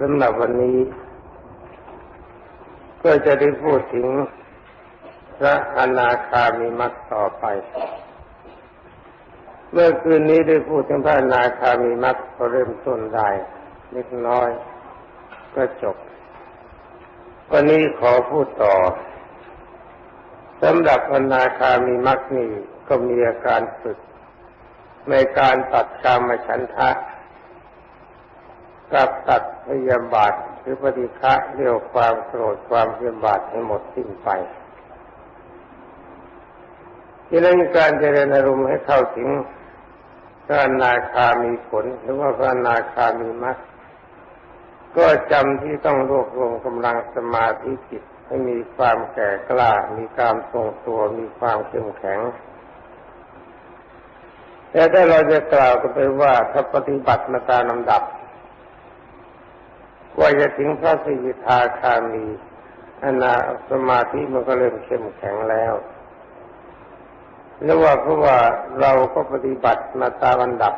สำหรับวันนี้ ก็จะได้พูดถึงพระอนาคามีมักต่อไป เมื่อคืนนี้ได้พูดถึงพระอนาคามีมักก็เริ่มต้นได้นิดน้อยก็จบ วันนี้ขอพูดต่อสำหรับอนาคามีมักนี่ก็มีอาการฝึกในการตัดกรรมฉันทะ กับตัดพยาบาทหรือปฏิฆะเรียวความโกรธความพยาบาทให้หมดสิ้นไปที่นั้นการเจริญอารมณ์ให้เข้าถึงพระนาคามีผลหรือว่าพระนาคามีมรรคก็จำที่ต้องรวบรวมกำลังสมาธิจิตให้มีความแก่กล้า มีการทรงตัว มีความเข้มแข็ง แต่ถ้าเราจะกล่าวกันไปว่าถ้าปฏิบัติมาตามลำดับ ว่าจะถึงพระสิทธาคามีอนาสมาธิมันก็เริ่มเข้มแข็งแล้วแล้วว่าเพราะว่าเราก็ปฏิบัติมาตามลำดับ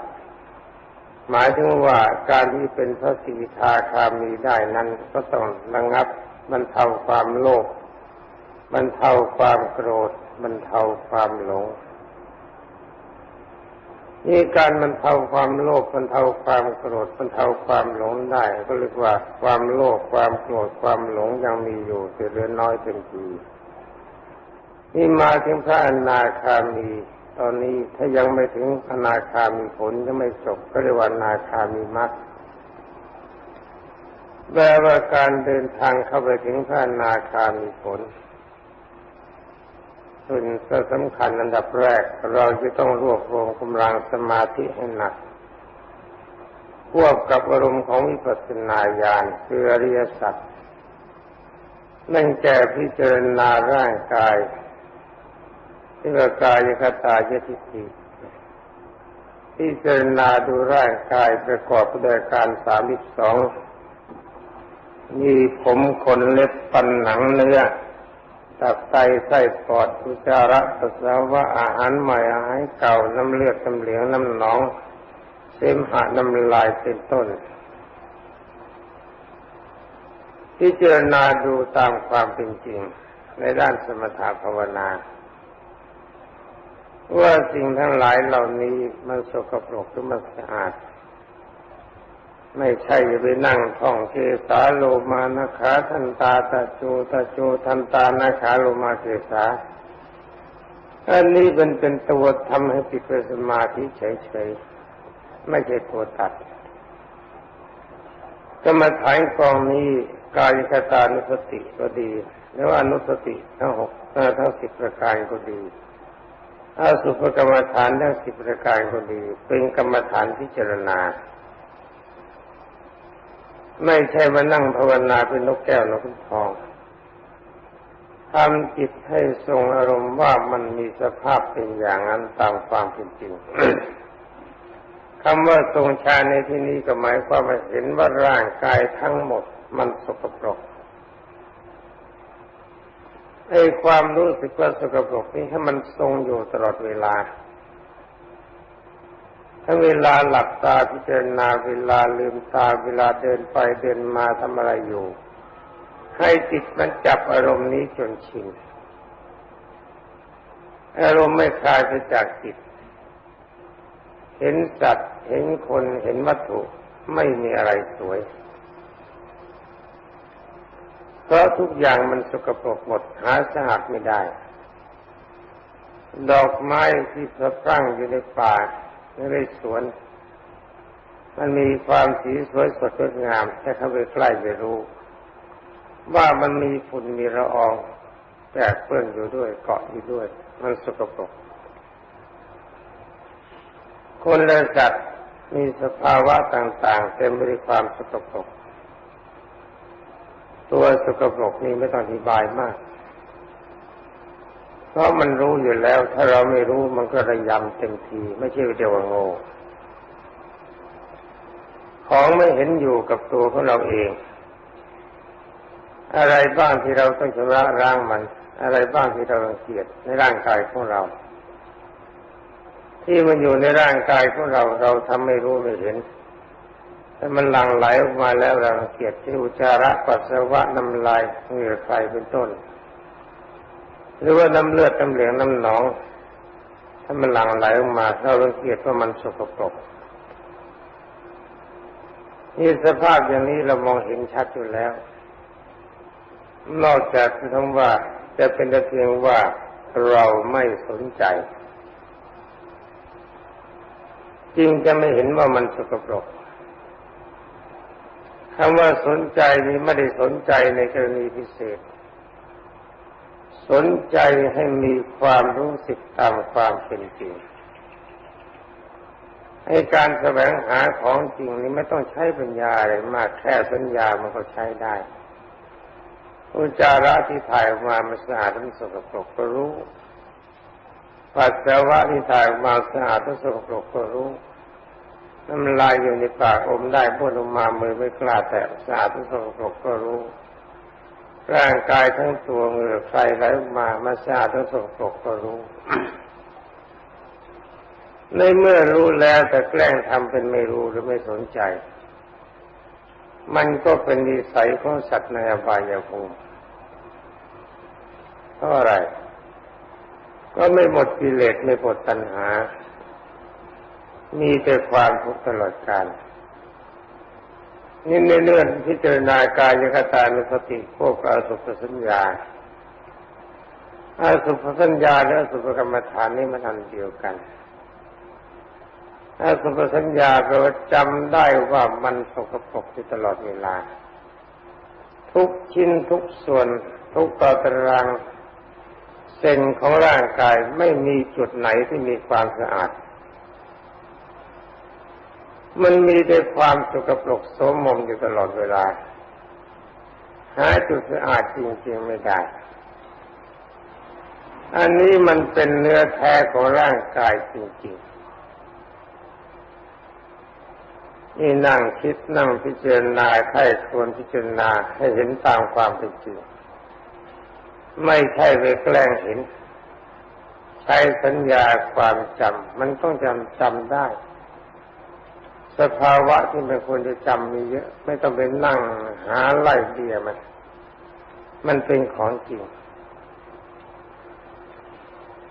หมายถึงว่าการที่เป็นพระสิทธาคามีได้นั้นก็ต้องระงับบรรเทาความโลภบรรเทาความโกรธบรรเทาความหลง นี่การบรรเทาความโลภบรรเทาความโกรธบรรเทาความหลงได้ ก็เรียกว่าความโลภความโกรธความหลงยังมีอยู่แต่เลือน้อยเต็มทีนี่มาถึงพระอนาคามี ตอนนี้ถ้ายังไม่ถึงอนาคามีผลยังไม่จบก็เรียกว่าอนาคามีมรรคแปลว่าการเดินทางเข้าไปถึงพระอนาคามีผล ส่วนสำคัญอันดับแรก เราจะต้องรวบรวมกำลังสมาธิให้หนักควบกับอารมณ์ของวิปัสสนาญาณคืออริยสัจนั่นแก่พิจารณาร่างกายที่ว่ากายคตายทิฏฐิพิจารณาดูร่างกายประกอบด้วยการสามสิบสองมีผมขนเล็บปันหนังเนื้อ ตับไตไส้ปอดอุจจาระปัสสาวะอาหารใหม่อาหารเก่าน้ำเลือดน้ำเหลืองน้ำหนอง เสมหะน้ำลายเป็นต้น พิจารณาดูตามความเป็นจริง ในด้านสมถะภาวนาว่าสิ่งทั้งหลายเหล่านี้มันสกปรกหรือมันสะอาด ไม่ใช่ไปนั่งท่องเทสาโลมานาขาทันตาตะโจตะโจทันตานาขาโลมาเทสาอันนี้เป็นเป็นตัวทำให้ปิดสมาธิเฉยๆไม่ใช่ตัวตัดก็มาถ่ายกองนี้กายคตานุสติก็ดีหรือว่านุสติทั้งหกทั้งสิบประการก็ดีอาสุภกรรมฐานทั้งสิบประการก็ดี เป็นกรรมฐานพิจารณา ไม่ใช่มานั่งภาวนาเป็นนกแก้วนกทองทำจิตให้ทรงอารมณ์ว่ามันมีสภาพเป็นอย่างนั้นตามความเป็นจริงคำว่าทรงชานในที่นี้ก็หมายความว่าเห็นว่าร่างกายทั้งหมดมันสกปรกไอ้ความรู้สึกว่าสกปรกนี้ให้มันทรงอยู่ตลอดเวลา ถ้าเวลาหลับตาพิจารณาเวลาลืมตาเวลาเดินไปเดินมาทำอะไรอยู่ ให้จิตมันจับอารมณ์นี้จนชินอารมณ์ไม่คลายไปจากจิต เห็นสัตว์เห็นคนเห็นวัตถุไม่มีอะไรสวย เพราะทุกอย่างมันสกปรกหมดหาสะอาดไม่ได้ ดอกไม้ที่สะพรั่งอยู่ในป่า ในสวน มันมีความสีสวยสดงดงามแค่เข้าไปใกล้จะรู้ ว่ามันมีฝุ่นมีละอองแตกเปื้อนอยู่ด้วยเกาะอยู่ด้วย มันสกปรกคนและสัตว์มีสภาวะต่างๆเต็มไปด้วยความสกปรกตัวสกปรกนี้ไม่ต้องอธิบายมาก เพราะมันรู้อยู่แล้ว ถ้าเราไม่รู้มันก็ระยำเต็มที ไม่ใช่เดียวโง่ของไม่เห็นอยู่กับตัวของเราเอง อะไรบ้างที่เราต้องชำระร่างมัน อะไรบ้างที่เราเกียจในร่างกายของเรา ที่มันอยู่ในร่างกายของเรา เราทำไม่รู้ไม่เห็นแต่มันหลั่งไหลออกมาแล้วเรังเกียจที่อุจจาระปัสสาวะน้ำลายเหงื่อใครเป็นต้น หรือว่าน้ำเลือดน้ำเหลืองน้ำหนอง ถ้ามันหลั่งไหลออกมาเรารังเกียจว่ามันสกปรกนี่สภาพอย่างนี้เรามองเห็นชัดอยู่แล้ว นอกจากทั้งว่าจะเป็นแต่เพียงว่าเราไม่สนใจจริงจะไม่เห็นว่ามันสกปรกคำว่าสนใจนี้ไม่ได้สนใจในกรณีพิเศษ สนใจให้มีความรู้สึกตามความเป็นจริงให้การแสวงหาของจริงนี้ไม่ต้องใช้ปัญญาอะไรมากแค่สัญญามันก็ใช้ได้อุจาระที่ถ่ายออกมามันสะอาดมันสกปรกก็รู้ปัสสาวะที่ถ่ายออกมาสะอาดมันสกปรกก็รู้น้ำลายอยู่ในปากอมได้พูดออกมามือไม่กล้าแตะสะอาดมันสกปรกก็รู้ ร่างกายทั้งตัวเหงื่อใครไหลมามาสะอาดมันสกปรกก็รู้ในเมื่อรู้แล้วแต่แกล้งทำเป็นไม่รู้หรือไม่สนใจ มันก็เป็นนิสัยของสัตว์ในอบายภูมิเพราะอะไร ก็ไม่หมดกิเลสไม่หมดตัณหา มีแต่ความทุกข์ตลอดกาล นี่ในเรื่องพิจารณากายคตานุสติพวกอาสุภสัญญาอาสุภสัญญาและอสุภกรรมฐานนี่มันอันเดียวกันอาสุภสัญญาแปลว่าจำได้ว่ามันสกปรกอยู่ตลอดเวลา ทุกชิ้นทุกส่วน ทุกตตารางเส้นของร่างกายไม่มีจุดไหนที่มีความสะอาด มันมีแต่ความสกปรกโสมมอยู่ตลอดเวลา หาจุดสะอาดจริงๆไม่ได้ อันนี้มันเป็นเนื้อแท้ของร่างกายจริงๆ นี่นั่งคิดนั่งพิจารณาใครควรพิจารณาให้เห็นตามความเป็นจริง ไม่ใช่ไปแกล้งเห็น ใช้สัญญาความจำมันต้องจำจำได้ สภาวะที่ไม่ควรจะจำมีเยอะ ไม่ต้องไปนั่งหาไล่เบียมัน มันเป็นของจริง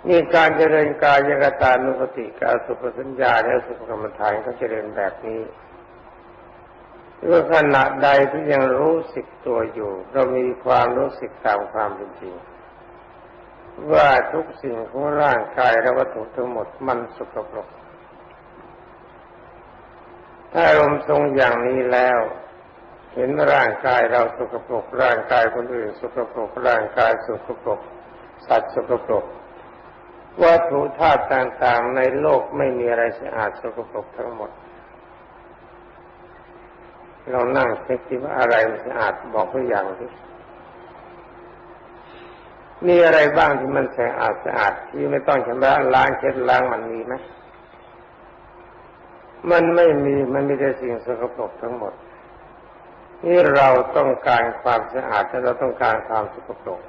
นี่การเจริญกายกตานุปติกาสุปสัญญาและสุปกรรมฐานก็เจริญแบบนี้เมื่อขณะใดที่ยังรู้สึกตัวอยู่ เรามีความรู้สึกตามความเป็นจริง ว่าทุกสิ่งของร่างกายและวัตถุทั้งหมดมันสกปรก ถ้าอารมณ์ทรงอย่างนี้แล้วเห็นร่างกายเราสกปรกร่างกายคนอื่นสกปรกร่างกายสกปรกสัตว์สกปรกวัตถุธาตุต่างๆในโลกไม่มีอะไรสะอาดสกปรกทั้งหมด เรานั่งคิดว่าอะไรมันสะอาดบอกตัวอย่างที่มีอะไรบ้างที่มันสะอาดสะอาดที่ไม่ต้องชำระล้างเช็ดล้างมันมีไหม มันไม่มีมันมีแต่สิ่งสกปรกทั้งหมด นี่เราต้องการความสะอาดแต่เราต้องการความสกปรก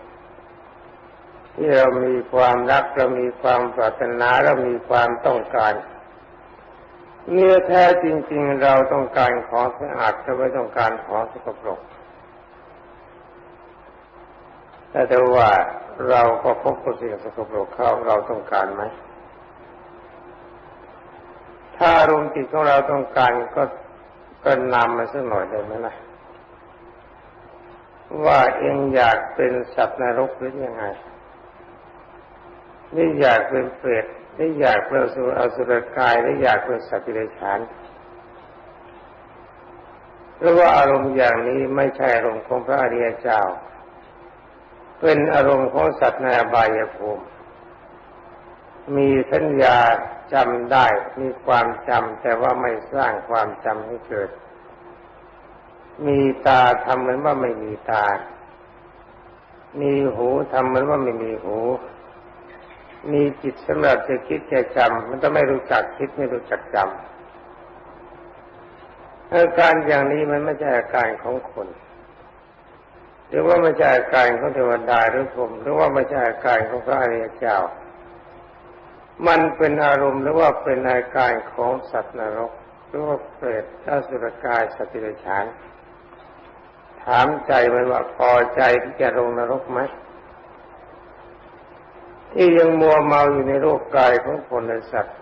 ที่เรามีความรักเรามีความปรารถนาเรามีความต้องการเนื้อแท้จริง ๆ เราต้องการของสะอาดแต่ไม่ต้องการของสกปรกแต่แต่ว่าเราก็พบกับสิ่งสกปรกเข้าเราต้องการไหม อารมณ์จิตของเราต้องการก็ก็นำมาสักหน่อยได้ไหมล่ะว่าเองอยากเป็นสัตว์นรกหรือยังไงนี่อยากเป็นเปรตหรือยากเป็นสุอสุรกายหรือยากเป็นสัตว์เดรัจฉานเพราะว่าอารมณ์อย่างนี้ไม่ใช่อารมณ์ของพระอริยเจ้า เป็นอารมณ์ของสัตว์ในอบายภูมิมีสัญญา จำได้มีความจำแต่ว่าไม่สร้างความจำให้เกิด มีตาทำเหมือนว่าไม่มีตา มีหูทำเหมือนว่าไม่มีหู มีจิตสำหรับจะคิดจะจำมันต้องไม่รู้จักคิดไม่รู้จักจำอาการอย่างนี้มันไม่ใช่อาการของคนหรือว่าไม่ใช่อาการของเทวดาหรือผมหรือว่าไม่ใช่อาการของพระอริยเจ้า มันเป็นอารมณ์หรือว่าเป็นอาการของสัตว์นรกหรือว่าเปรตอสุรกายสติรฉาน ถามใจมันว่าพอใจที่จะลงนรกไหมที่ยังมัวเมาอยู่ในโรคกายของคนและสัตว์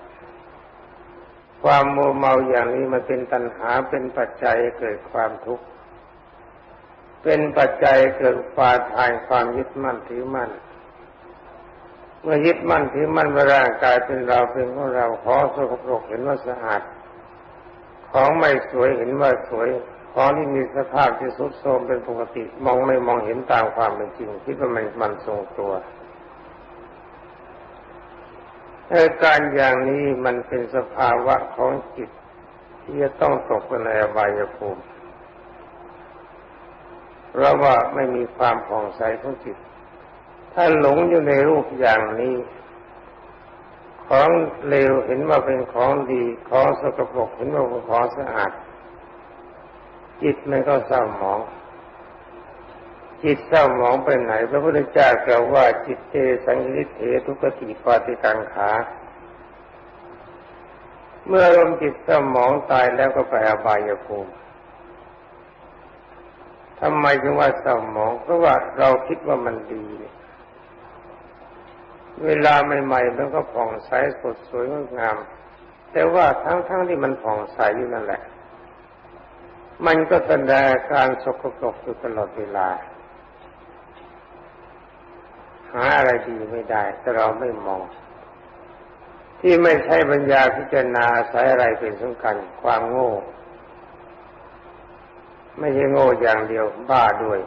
ความมัวเมาอย่างนี้มันเป็นตัณหาเป็นปัจจัยเกิดความทุกข์ เป็นปัจจัยเกิดฟาทายความยึดมั่นถือมั่น มื่อยึดมั่นถือมั่นว่าร่างกายเป็นเราเป็นของเราขอสกปรกเห็นว่าสะอาด ของไม่สวยเห็นว่าสวยของที่มีสภาพที่สุดโทรมเป็นปกติมองไม่มองเห็นตามความเป็นจริงคิดว่ามันมันทรงตัวอาการอย่างนี้มันเป็นสภาวะของจิต ที่จะต้องตกไปในอบายภูมิเพราะว่าไม่มีความผ่องใสของจิต ถ้าหลงอยู่ในรูปอย่างนี้ ของเลวเห็นว่าเป็นของดีของสกปรกเห็นว่าเป็นของสะอาด จิตมันก็เศร้าหมองจิตเศร้าหมองไปไหน พระพุทธเจ้ากล่าวว่าจิตเตสังยิเถทุกติปาติกังขา เมื่อลมจิตเศร้าหมองตายแล้วก็ไปอบายภูมิทำไมจึงว่าเศร้าหมองเพราะว่าเราคิดว่ามันดี เวลาใหม่ๆมันก็ผ่องใสสดสวยงดงาม แต่ว่าทั้งๆทที่มันผ่องใสอยู่นั่นแหละ มันก็แสดงการสกปรกอยู่ตลอดเวลา หาอะไรดีไม่ได้ แต่เราไม่มอง ที่ไม่ใช่ปัญญาพิจารณาอาศัยอะไรเป็นสำคัญความโง่ ไม่ใช่โง่อย่างเดียวบ้าด้วย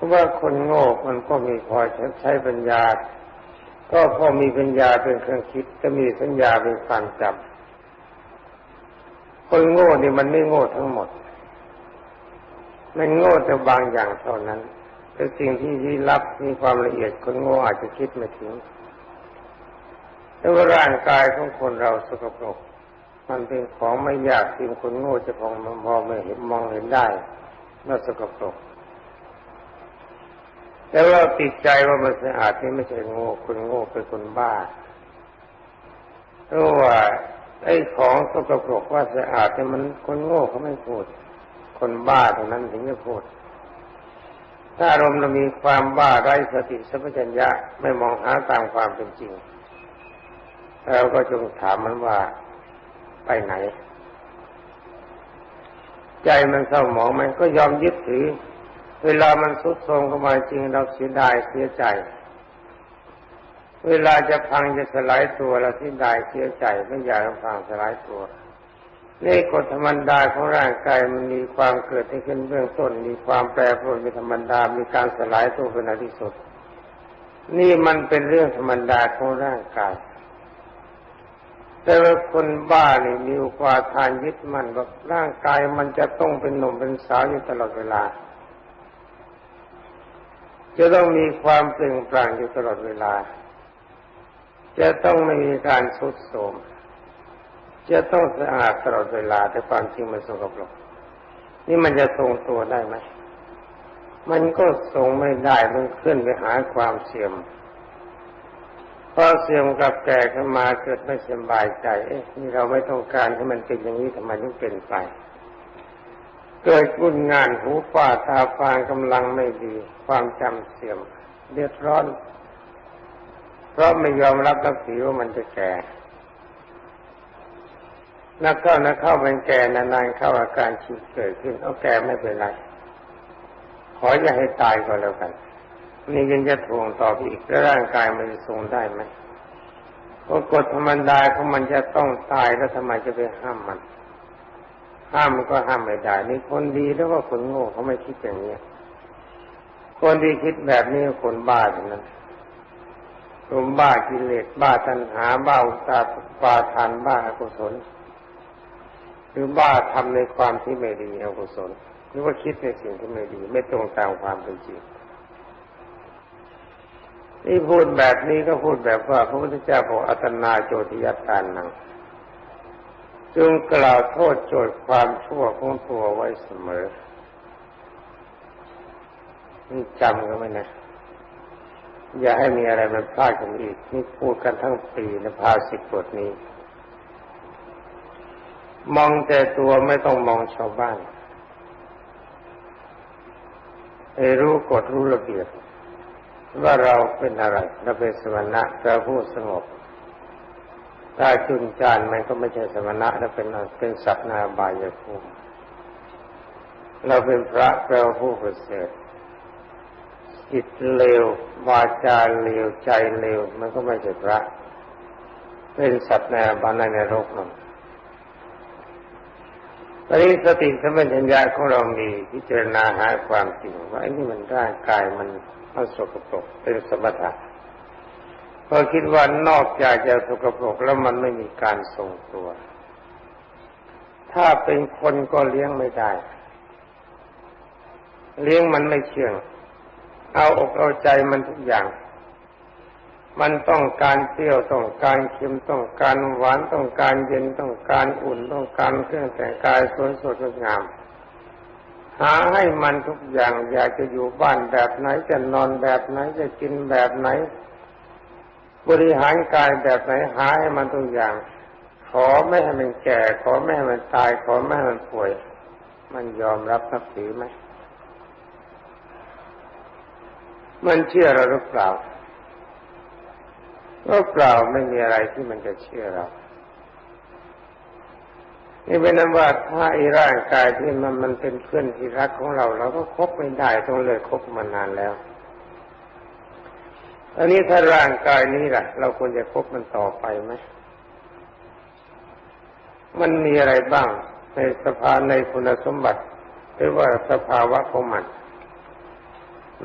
ราะว่าคนโง่มันก็มีพอใช้ปัญญา ก็พอมีปัญญาเป็นเครื่องคิดก็มีสัญญาเป็นความจำคนโง่นี่มันไม่โง่ทั้งหมด มันโง่แต่บางอย่างเท่านั้นแต่สิ่งที่ที่รับมีความละเอียดคนโง่อาจจะคิดไม่ถึงแต่ว่าร่างกายของคนเราสกปรก มันเป็นของไม่ยากที่คนโง่จะพองมันพอไม่เห็นมองเห็นได้ว่าสกปรก แต่ว่าติดใจว่ามันสะอาดนี่ไม่ใช่โง่คนโง่เป็นคนบ้าเพราะว่าไอ้ของสกปรกว่าสะอาดเนี่มันคนโง่เขาไม่พูด คนบ้าเท่านั้นถึงจะพูด ถ้าอารมณ์เรามีความบ้าไร้สติสัมปชัญญะไม่มองหาตามความเป็นจริงเราก็จงถามมันว่าไปไหน ใจมันเศร้าหมองมันก็ยอมยึดถือ เวลามันสุดโทรมเข้ามาจริงเราเสียดายเสียใจ เวลาจะพังจะสลายตัวเราเสียดายเสียใจไม่อยากพังสลายตัวนี่กฎธรรมดาของร่างกายมันมีความเกิดขึ้นเบื้องต้น มีความแปรปรวนเป็นธรรมดา มีการสลายตัวเป็นอที่สุด นี่มันเป็นเรื่องธรรมดาของร่างกาย แต่ว่าคนบ้านี่มีความทานยึดมั่นว่าร่างกายมันจะต้องเป็นหนุ่มเป็นสาวอยู่ตลอดเวลา จะต้องมีความเปล่งปลั่งอยู่ตลอดเวลา จะต้องไม่มีการสุดโทมจะต้องสะอาดตลอดเวลาแต่ความจริงมันสกปรกนี่มันจะทรงตัวได้ไหมมันก็ทรงไม่ได้มันขึ้นไปหาความเสื่อมพอเสื่อมกับแก่ขึ้นมาเกิดไม่สบายใจเอ๊ะนี่เราไม่ต้องการให้มันเป็นอย่างนี้ทำไมถึงเป็นไป เกิดกุนงานหูฝ้าตาฟางกำลังไม่ดี ความจำเสื่อมเดือดร้อน เพราะไม่ยอมรับรับสีว่ามันจะแก่ นักเข้านักเข้าเป็นแก่นานๆเข้าอาการชิดเกิดขึ้นเอาแก่ไม่เป็นไรขออย่าให้ตายก็แล้วกันนี่ยังจะทวงต่ออีกแล้วร่างกายมันจะทรงได้ไหมก็กฎธรรมดาของมันจะต้องตายแล้วทำไมจะไปห้ามมัน ห้ามมันก็ห้ามไม่ได้นี่คนดีแล้วก็คนโง่เขาไม่คิดอย่างนี้คนที่คิดแบบนี้คนบ้าเท่านั้นคนบ้ากิเลสบ้าตัณหาบ้าอุตสาห์ปาทานบ้าอกุศลหรือบ้าทำในความที่ไม่ดีอกุศลหรือว่าคิดในสิ่งที่ไม่ดี ไม่ตรงตามความเป็นจริงนี่พูดแบบนี้ก็พูดแบบว่าพระพุทธเจ้าบอกอัตนาโจติยตานัง จึงกล่าวโทษโจทย์ความชั่วของตัวไว้เสมอนี่จำกันไว้นะ อย่าให้มีอะไรมันพลาดกันอีก นี่พูดกันทั้งปีนะพาสิบบทนี้ มองแต่ตัวไม่ต้องมองชาวบ้านให้รู้กฎรู้ระเบียบว่าเราเป็นอะไรเราเป็นสมณะเราผู้สงบ ถ้าจุนจานมันก็ไม่ใช่สมณะแล้วเป็นเป็นสัตว์นาบายภูมิเราเป็นพระแปลว่าผู้ประเสริฐจิตเลววาจาเลวใจเลวมันก็ไม่ใช่พระ เป็นสัตว์ในบานในโลกนั่นตอนนี้สติสมัญญาของเรามีพิจารณาหาความจริงว่าไอ้นี่มันร่างกายมันมันสกปรกเป็นสมถะ พอคิดว่านอกจากจะสกปรกแล้วมันไม่มีการทรงตัว ถ้าเป็นคนก็เลี้ยงไม่ได้ เลี้ยงมันไม่เชื่อง เอาอกเอาใจมันทุกอย่าง มันต้องการเปรี้ยวต้องการเค็มต้องการหวานต้องการเย็นต้องการอุ่นต้องการเครื่องแต่งกายสวยสดงามหาให้มันทุกอย่างอยากจะอยู่บ้านแบบไหนจะนอนแบบไหนจะกินแบบไหน บริหารกายแบบไหนหาให้มันตัวอย่าง ขอไม่ให้มันแก่ ขอไม่ให้มันตาย ขอไม่ให้มันป่วย มันยอมรับนับถือไหมมันเชื่อเราหรือเปล่าก็เปล่าไม่มีอะไรที่มันจะเชื่อเรา นี่เป็นนั้นว่าถ้าไอ้ร่างกายที่มันมันเป็นเพื่อนที่รักของเรา เราก็คบไม่ได้ต้องเลยคบมานานแล้ว อันนี้ถ้าร่างกายนี้ล่ะ เราควรจะคบมันต่อไปไหมมันมีอะไรบ้าง ในสภาในคุณสมบัติ หรือว่าสภาวะของมัน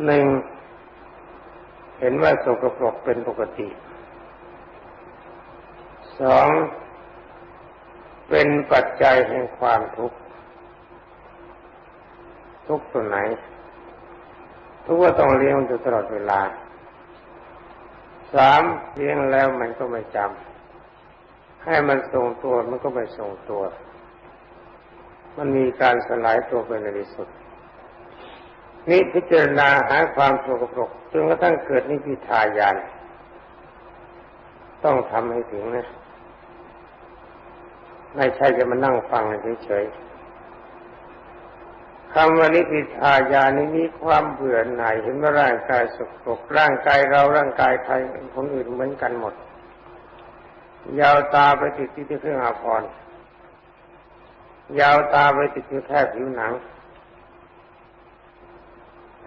หนึ่งเห็นว่าสกปรกเป็นปกติสองเป็นปัจจัยแห่งความทุกข์ทุกตัวไหน ทุกว่าต้องเลี้ยงอยู่ตลอดเวลา สามเลี้ยงแล้วมันก็ไม่จำให้มันทรงตัวมันก็ไม่ทรงตัว มันมีการสลายตัวไปในที่สุดนี่พิจารณาหาความสกปรกจนกระทั่งเกิดนิพิทายานต้องทำให้ถึงนะไม่ใช่จะมานั่งฟังเฉยๆ คำว่านิพิทายานี้มีความเบื่อหน่ายเห็นว่าร่างกายสกปรกร่างกายเราร่างกายใครคนอื่นเหมือนกันหมด ยาวตาไปติดที่เครื่องอาภรณ์ยาวตาไปติดที่แค่ผิวหนัง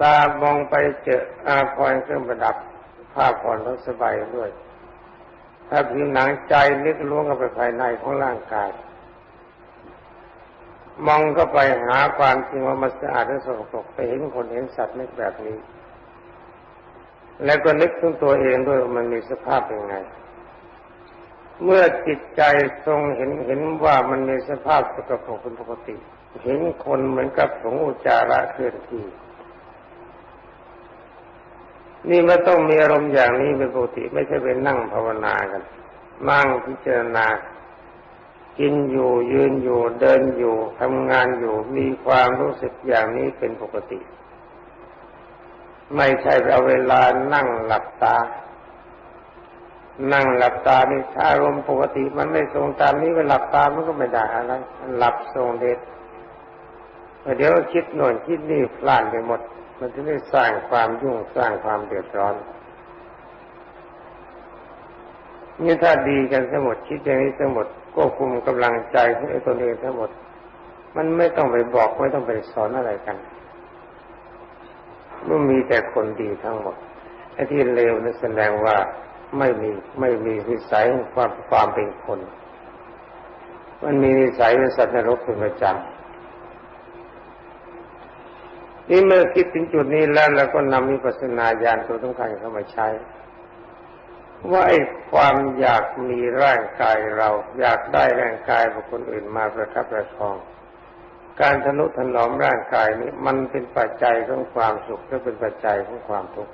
ตามองไปเจออาภรณ์เครื่องประดับผ้าผ่อนต้องสบายด้วย ถ้าผิวหนังใจลึกล้วงเข้าไปภายในของร่างกาย มองก็ไปหาความจริงว่ามันสะอาดและสกปรกไปเห็นคนเห็นสัตว์ไม่แบบนี้ แล้วก็นึกถึงตัวเองด้วยว่ามันมีสภาพยังไง เมื่อจิตใจทรงเห็นเห็นว่ามันมีสภาพสกปรกเป็นปกติ เห็นคนเหมือนกับสงอุจาระเคลื่อนที่นี่มันต้องมีอารมณ์อย่างนี้เป็นปกติ ไม่ใช่ไปนั่งภาวนากันนั่งพิจารณา กินอยู่ยืนอยู่เดินอยู่ทำงานอยู่มีความรู้สึกอย่างนี้เป็นปกติ ไม่ใช่เอาเวลานั่งหลับตา นั่งหลับตานี่ถ้าอารมณ์ปกติมันไม่ทรงตามนี้ไปหลับตามันก็ไม่ได้อะไรหลับทรงเด็ดเดี๋ยวคิดโน่นคิดนี่พลาดไปหมด มันจะได้สร้างความยุ่งสร้างความเดือดร้อนนี่ถ้าดีกันทั้งหมดคิดอย่างนี้ทั้งหมด ควบคุมกำลังใจของตนเองทั้งหมด มันไม่ต้องไปบอกไม่ต้องไปสอนอะไรกันมันมีแต่คนดีทั้งหมดไอ้ที่เลวนั่นแสดงว่าไม่มีไม่มีวิสัยความความเป็นคน มันมีวิสัยเป็นสัตว์นรกเป็นประจำนี่เมื่อคิดถึงจุดนี้แล้วเราก็นำวิปัสสนาญาณตัวสำคัญเข้ามาใช้ ว่าไอ้ความอยากมีร่างกายเรา อยากได้ร่างกายของคนอื่นมาประทับประคอง การทนุถนอมร่างกายนี้มันเป็นปัจจัยของความสุขและเป็นปัจจัยของความทุกข์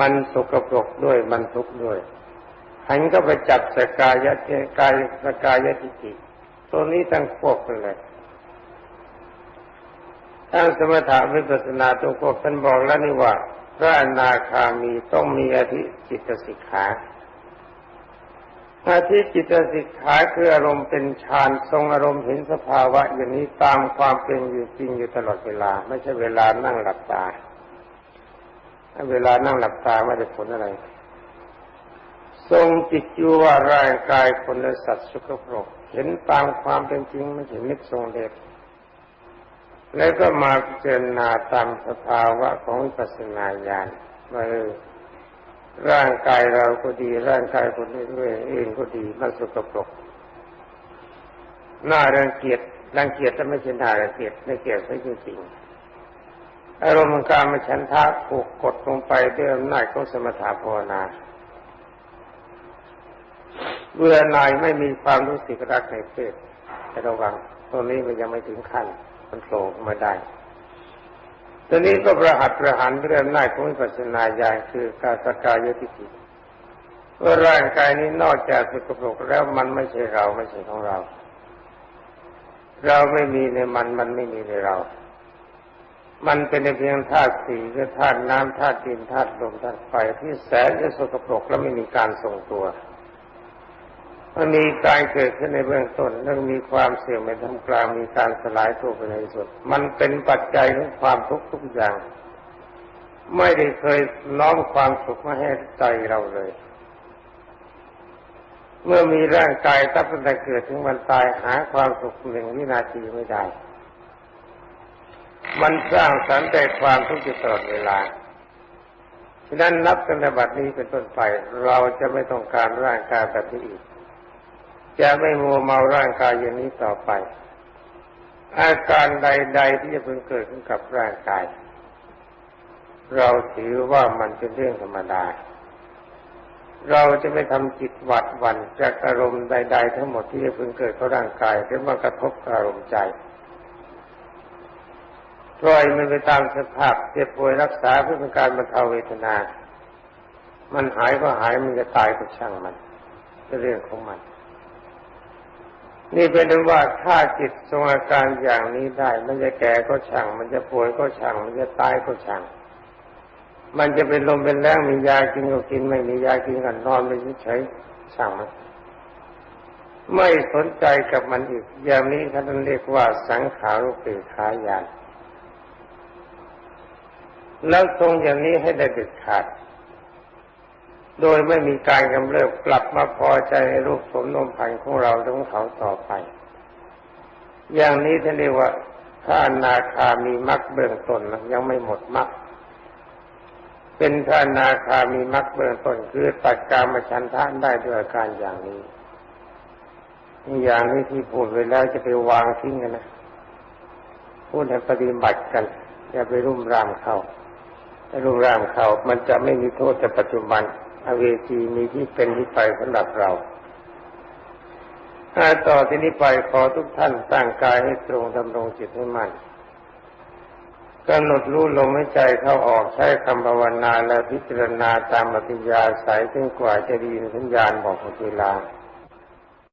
มันสกปรกด้วยมันทุกข์ด้วยหันก็ไปจับสกายะเจกายสกายะทิฏฐิตัวนี้ทั้งควบกันเลยทั้งสมถะวิปัสสนาตัวควบท่านบอกแล้วนี่ว่า พระอนาคามีต้องมีอธิจิตสิกขาอาทิจิตสิกขาคืออารมณ์เป็นฌานทรงอารมณ์เห็นสภาวะ อย่างนี้ตามความเป็นอยู่จริงอยู่ตลอดเวลา ไม่ใช่เวลานั่งหลับตา เวลานั่งหลับตาไม่ได้ผลอะไร ทรงจิตอยู่ว่าร่างกายคนและสัตว์สุขภพเห็นตามความเป็นจริงไม่ใช่นึกทรงเด็ด แล้วก็มาพิจารณาตามสภาวะของปัสนาญาณว่าร่างกายเราก็ดี ร่างกายคนอื่นเองก็ดีมันสกปรกน่ารังเกียจรังเกียจแต่ไม่ใช่น่ารังเกียจไม่เกียจใช่จริงๆอารมณ์การมาฉันทะผูกกดลงไปด้วยอำนาจของสมถะภาวนาเบื่อนายไม่มีความรู้สึกรักในเพศแต่ระวังตรงนี้มันยังไม่ถึงขั้น มันโผล่มาได้ตอนนี้ก็ประหัตประหันเรื่องหน้าของปัสนาญาณคือกาสกายทิฏฐิว่าร่างกายนี้นอกจากสกปรกแล้วมันไม่ใช่เราไม่ใช่ของเรา เราไม่มีในมันมันไม่มีในเรา มันเป็นเพียงธาตุสีคือธาตุน้ำธาตุดินธาตุลมธาตุไฟที่แสนจะสกปรกและไม่มีการทรงตัว มันมีการเกิดขึ้นในเบื้องต้นแล้วมีความเสื่อมในท่ามกลางมีการสลายตัวไปในสุด มันเป็นปัจจัยของความทุกข์ทุกอย่าง ไม่ได้เคยน้อมความสุขมาให้ใจเราเลย เมื่อมีร่างกายตั้งแต่เกิดถึงวันตายหาความสุขหนึ่งวินาทีไม่ได้ มันสร้างสรรค์แต่ความทุกข์ตลอดเวลาฉะนั้นนับกันในบัดนี้เป็นต้นไปเราจะไม่ต้องการร่างกายแบบนี้อีก จะไม่มัวเมาร่างกายอย่างนี้ต่อไป อาการใด ๆ ที่จะเพิ่งเกิดขึ้นกับร่างกาย เราถือว่ามันเป็นเรื่องธรรมดา เราจะไม่ทำจิตหวัดหวั่นจากอารมณ์ใด ๆ ทั้งหมดที่จะเพิ่งเกิดกับร่างกายหรือมากระทบอารมณ์ใจปล่อยมันไปตามสภาพเจ็บป่วยรักษาเพื่อเป็นการบรรเทาเวทนา มันหายก็หายมันจะตายก็ช่างมันเป็นเรื่องของมัน นี่เป็นว่าถ้าจิตทรงอาการอย่างนี้ได้ มันจะแก่ก็ช่าง มันจะป่วยก็ช่าง มันจะตายก็ช่าง มันจะเป็นลมเป็นแรงมียากินก็กิน ไม่มียากินกันนอนไปเฉยช่างมันไม่สนใจกับมันอีก อย่างนี้ท่านเรียกว่าสังขารุปเปขายานแล้วทรงอย่างนี้ให้ได้เด็ดขาด โดยไม่มีการกำเริบกลับมาพอใจในรูปสมนมพันธ์ของเราของเขาต่อไป อย่างนี้ท่านเรียกว่าถ้านาคามีมรรคเบื้องต้นยังไม่หมดมรรคเป็นท่านาคามีมรรคเบื้องต้นคือตัดการมาชันท่านได้ด้วยอาการอย่างนี้นี่อย่างนี้ที่พูดไปแล้วจะไปวางทิ้งกันนะพูดให้ปฏิบัติกันอย่าไปรุ่มรามเขาถ้ารุ่มรามเขามันจะไม่มีโทษแต่ปัจจุบัน เวจีมีที่เป็นที่ไปสำหรับเราถ้าต่อที่นี้ไปขอทุกท่านตั้งกายให้ตรงดำรงจิตให้มั่นกำหนดรู้ลมหายใจเข้าออกใช้คำภาวนาและพิจารณาตามปฏิยาสายจนกว่าจะดีสัญญาณบอกเวลา